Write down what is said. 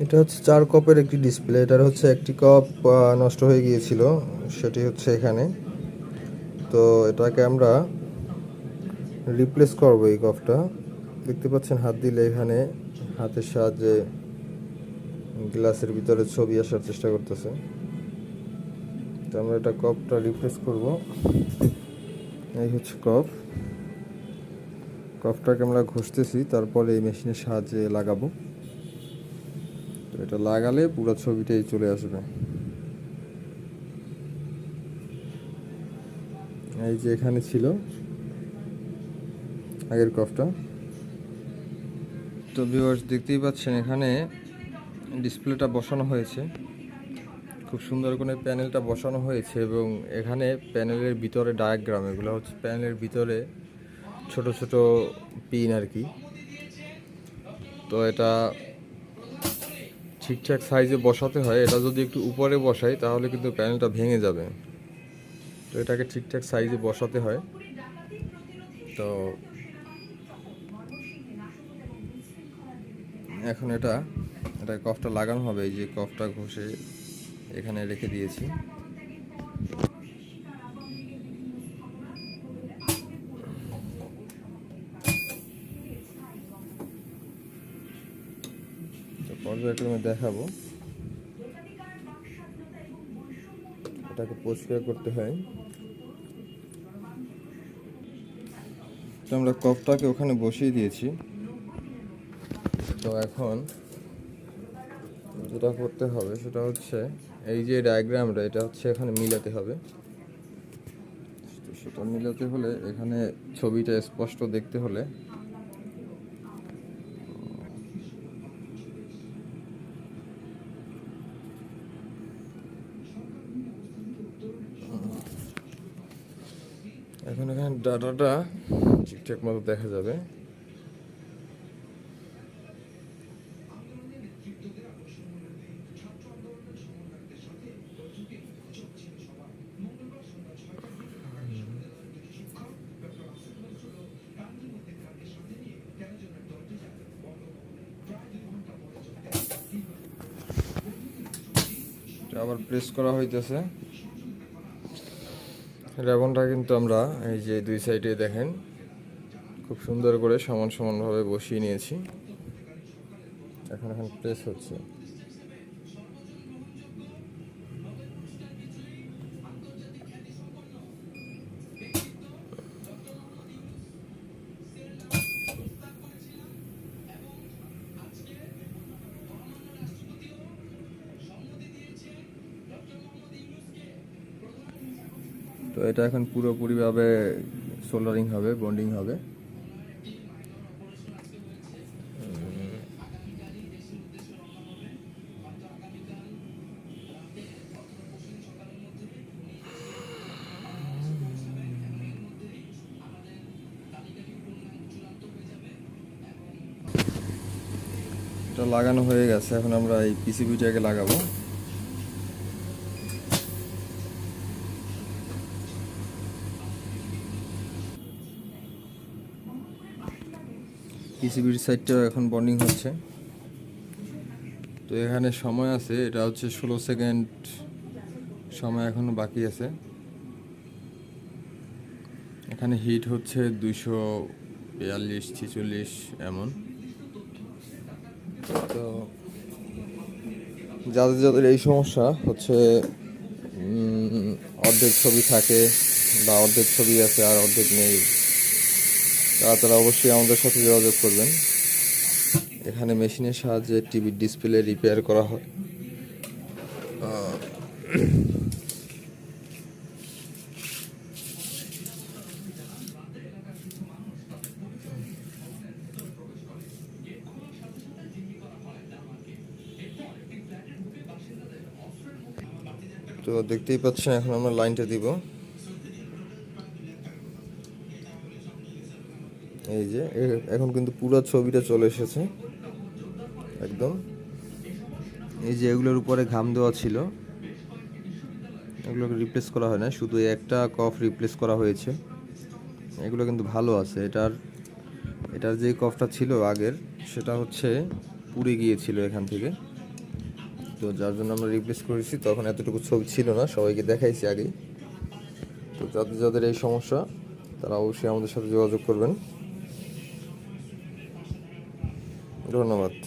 এটা হচ্ছে চার কপের একটি ডিসপ্লে এটার হচ্ছে একটি কপ নষ্ট হয়ে গিয়েছিল, সেটি হচ্ছে এখানে। তো এটাকে আমরা রিপ্লেস করব এই কপটা দেখতে পাচ্ছেন, হাত দিলে এখানে হাতের সাহায্যে গ্লাসের ভিতরে ছবি আসার চেষ্টা করতেছে। তো আমরা এটা কপটা রিপ্লেস করব। এই হচ্ছে কপ কপটাকে আমরা ঘষতেছি, তারপরে এই মেশিনের সাহায্যে লাগাবো। তো এটা লাগালে পুরো ছবিটাই চলে আসবে। এই যে এখানে ছিল আগের কফটা। তো ভিউয়ার্স দেখতেই পাচ্ছেন এখানে ডিসপ্লেটা বসানো হয়েছে। খুব সুন্দর করে প্যানেলটা বসানো হয়েছে এবং এখানে প্যানেলের ভিতরে ডায়াগ্রাম এগুলো হচ্ছে প্যানেলের ভিতরে ছোট ছোট পিন আর কি। তো এটা ঠিকঠাক সাইজে বসাতে হয়, এটা যদি একটু উপরে বসাই, তাহলে কিন্তু প্যানেলটা ভেঙে যাবে। তো এটাকে ঠিকঠাক সাইজে বসাতে হয়। তো এখন এটা এটা কফটা লাগানো হবে, এই যে কফটা ঘষে এখানে রেখে দিয়েছি। পর্যায়ক্রমে দেখাবো। এটাকে পরিষ্কার করতে হয়। তো আমরা কপটাকে ওখানে বসিয়ে দিয়েছি। তো এখন যেটা করতে হবে সেটা হচ্ছে, এই যে ডায়াগ্রামটা, এটা হচ্ছে এখানে মিলাতে হবে। সেটা মিলাতে হলে এখানে ছবিটা স্পষ্ট দেখতে হলে এখন এখানে ডাটাটা ঠিকঠাক মতো দেখা যাবে। আবার প্রেস করা হইতেছে। রেবনটা কিন্তু আমরা এই যে দুই সাইডে দেখেন, খুব সুন্দর করে সমান সমানভাবে বসিয়ে নিয়েছি। এখন এখন প্রেস হচ্ছে। এটা এখন পুরোপুরিভাবে সোল্ডারিং হবে, বন্ডিং হবে। এটা লাগানো হয়ে গেছে, এখন আমরা এই পিসিবিটাকে লাগাবো। পিসিবির সাইডটাও এখন বন্ডিং হচ্ছে। তো এখানে সময় আছে, এটা হচ্ছে ষোলো সেকেন্ড সময় এখনও বাকি আছে। এখানে হিট হচ্ছে দুইশো বিয়াল্লিশ, ছিচল্লিশ এমন। তো যাদের যাদের এই সমস্যা হচ্ছে অর্ধেক ছবি থাকে বা অর্ধেক ছবি আছে আর অর্ধেক নেই তারা অবশ্যই আমাদের সাথে যোগাযোগ করবেন। এখানে মেশিনের সাহায্যে টিভির ডিসপ্লে রিপেয়ার করা হয়। তো দেখতেই পাচ্ছেন, এখন আমরা লাইনটা দিব। এই যে এখন কিন্তু পুরো ছবিটা চলে এসেছে। একদম। এই যে এগুলোর উপরে ঘাম দেওয়া ছিল। এগুলোকে রিপ্লেস করা হয় না শুধু একটা কফ রিপ্লেস করা হয়েছে। এগুলো কিন্তু ভালো আছে। এটার এটার যে কফটা ছিল আগের, সেটা হচ্ছে পুড়ে গিয়েছিল এখান থেকে। তো যার জন্য আমরা রিপ্লেস করেছি, তখন এতটুকু ছবি ছিল না, সবাইকে দেখাইছি আগেই। তো যাদের যাদের এই সমস্যা, তারা অবশ্যই আমাদের সাথে যোগাযোগ করবেন। ধন্যবাদ।